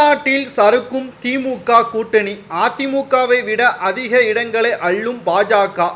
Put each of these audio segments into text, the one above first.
தமிழ்நாட்டில் சறுக்கும் திமுக கூட்டணி. அதிமுகவை விட அதிக இடங்களை அள்ளும் பாஜக.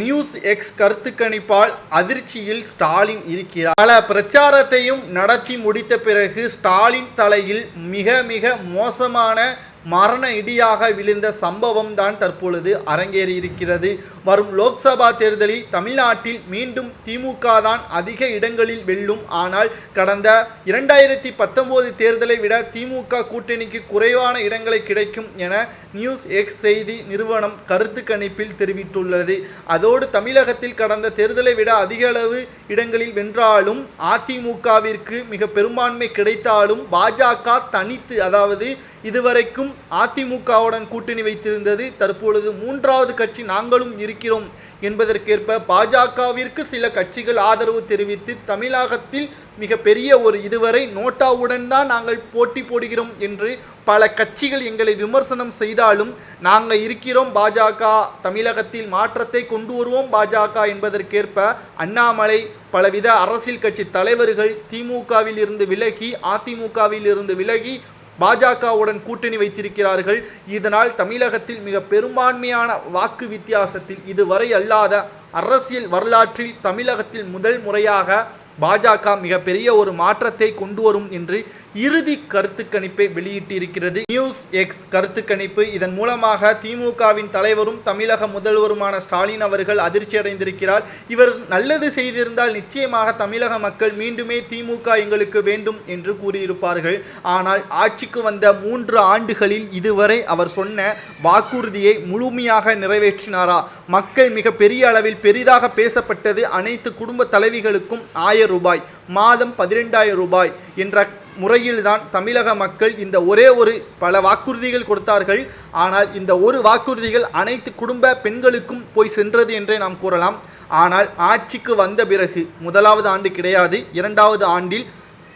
நியூஸ் எக்ஸ் கருத்து கணிப்பால் அதிர்ச்சியில் ஸ்டாலின் இருக்கிறார். பல பிரச்சாரத்தையும் நடத்தி முடித்த பிறகு ஸ்டாலின் தலையில் மிக மிக மோசமான மரண இடியாக விழுந்த சம்பவம் தான் தற்பொழுது அரங்கேறி இருக்கிறது வரும் லோக்சபா தேர்தலில் தமிழ்நாட்டில் மீண்டும் திமுக தான் அதிக இடங்களில் வெல்லும். ஆனால் கடந்த இரண்டாயிரத்தி பத்தொம்போது தேர்தலை விட திமுக கூட்டணிக்கு குறைவான இடங்களை கிடைக்கும் என நியூஸ் எக்ஸ் செய்தி நிறுவனம் கருத்து கணிப்பில் தெரிவித்துள்ளது. அதோடு தமிழகத்தில் கடந்த தேர்தலை விட அதிக அளவு இடங்களில் வென்றாலும் அதிமுகவிற்கு மிக பெரும்பான்மை கிடைத்தாலும் பாஜக தனித்து அதாவது இதுவரைக்கும் அதிமுகவுடன் கூட்டணி வைத்திருந்தது. தற்பொழுது மூன்றாவது கட்சி நாங்களும் இருக்கிறோம் என்பதற்கேற்ப பாஜகவிற்கு சில கட்சிகள் ஆதரவு தெரிவித்து தமிழகத்தில் மிக பெரிய ஒரு இதுவரை நோட்டாவுடன் தான் நாங்கள் போட்டி போடுகிறோம் என்று பல கட்சிகள் எங்களை விமர்சனம் செய்தாலும் நாங்கள் இருக்கிறோம் பாஜக தமிழகத்தில் மாற்றத்தை கொண்டு வருவோம் பாஜக என்பதற்கேற்ப அண்ணாமலை பலவித அரசியல் கட்சி தலைவர்கள் திமுகவில் இருந்து விலகி அதிமுகவில் இருந்து விலகி பாஜகவுடன் கூட்டணி வைத்திருக்கிறார்கள். இதனால் தமிழகத்தில் மிக பெரும்பான்மையான வாக்கு வித்தியாசத்தில் இதுவரை அல்லாத அரசியல் வரலாற்றில் தமிழகத்தில் முதல் முறையாக பாஜக மிகப்பெரிய ஒரு மாற்றத்தை கொண்டு வரும் என்று இறுதி கருத்து கணிப்பை வெளியிட்டிருக்கிறது. நியூஸ் எக்ஸ் கருத்து கணிப்பு. இதன் மூலமாக திமுகவின் தலைவரும் தமிழக முதல்வருமான ஸ்டாலின் அவர்கள் அதிர்ச்சி அடைந்திருக்கிறார். இவர் நல்லது செய்திருந்தால் நிச்சயமாக தமிழக மக்கள் மீண்டுமே திமுக எங்களுக்கு வேண்டும் என்று கூறியிருப்பார்கள். ஆனால் ஆட்சிக்கு வந்த மூன்று ஆண்டுகளில் இதுவரை அவர் சொன்ன வாக்குறுதியை முழுமையாக நிறைவேற்றினாரா? மக்கள் மிக பெரிய அளவில் பெரிதாக பேசப்பட்டது அனைத்து குடும்ப தலைவிகளுக்கும் ஆயிரம் ரூபாய் மாதம் பதிரெண்டாயிரம் ரூபாய் என்ற முறையில்தான் தமிழக மக்கள் இந்த ஒரே ஒரு பல வாக்குறுதிகள் கொடுத்தார்கள். ஆனால் இந்த ஒரு வாக்குறுதிகள் அனைத்து குடும்ப பெண்களுக்கும் போய் சென்றது என்றே நாம் கூறலாம். ஆனால் ஆட்சிக்கு வந்த பிறகு முதலாவது ஆண்டு கிடையாது. இரண்டாவது ஆண்டில்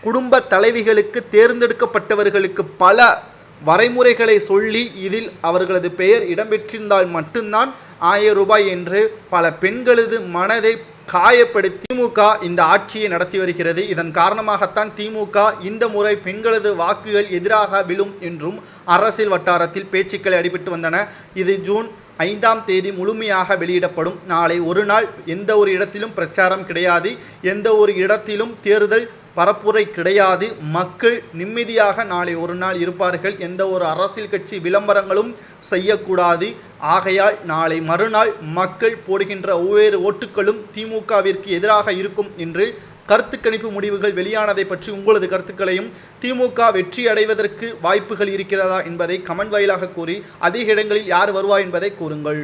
குடும்ப தலைவிகளுக்கு தேர்ந்தெடுக்கப்பட்டவர்களுக்கு பல வரைமுறைகளை சொல்லி இதில் அவர்களது பெயர் இடம்பெற்றிருந்தால் மட்டும்தான் ஆயிரம் ரூபாய் என்று பல பெண்களது மனதை காயப்படுத்தி திமுக இந்த ஆட்சியை நடத்தி வருகிறது. இதன் காரணமாகத்தான் திமுக இந்த முறை பெண்களது வாக்குகள் எதிராக விழும் என்றும் அரசியல் வட்டாரத்தில் பேச்சுக்கள் அடிபட்டு வந்தன. இது ஜூன் ஐந்தாம் தேதி முழுமையாக வெளியிடப்படும். நாளை ஒரு நாள் எந்த ஒரு இடத்திலும் பிரச்சாரம் கிடையாது. எந்த ஒரு இடத்திலும் தேர்தல் பரப்புரை கிடையாது. மக்கள் நிம்மதியாக நாளை ஒரு நாள் இருப்பார்கள். எந்த ஒரு அரசியல் கட்சி விளம்பரங்களும் செய்யக்கூடாது. ஆகையால் நாளை மறுநாள் மக்கள் போடுகின்ற ஒவ்வொரு ஓட்டுகளும் திமுகவிற்கு எதிராக இருக்கும் என்று கருத்து கணிப்பு முடிவுகள் வெளியானதை பற்றி உங்களது கருத்துக்களையும் திமுக வெற்றி அடைவதற்கு வாய்ப்புகள் இருக்கிறதா என்பதை கமெண்ட் வாயிலாக கூறி அதிக இடங்களில் யார் வருவார் என்பதை கூறுங்கள்.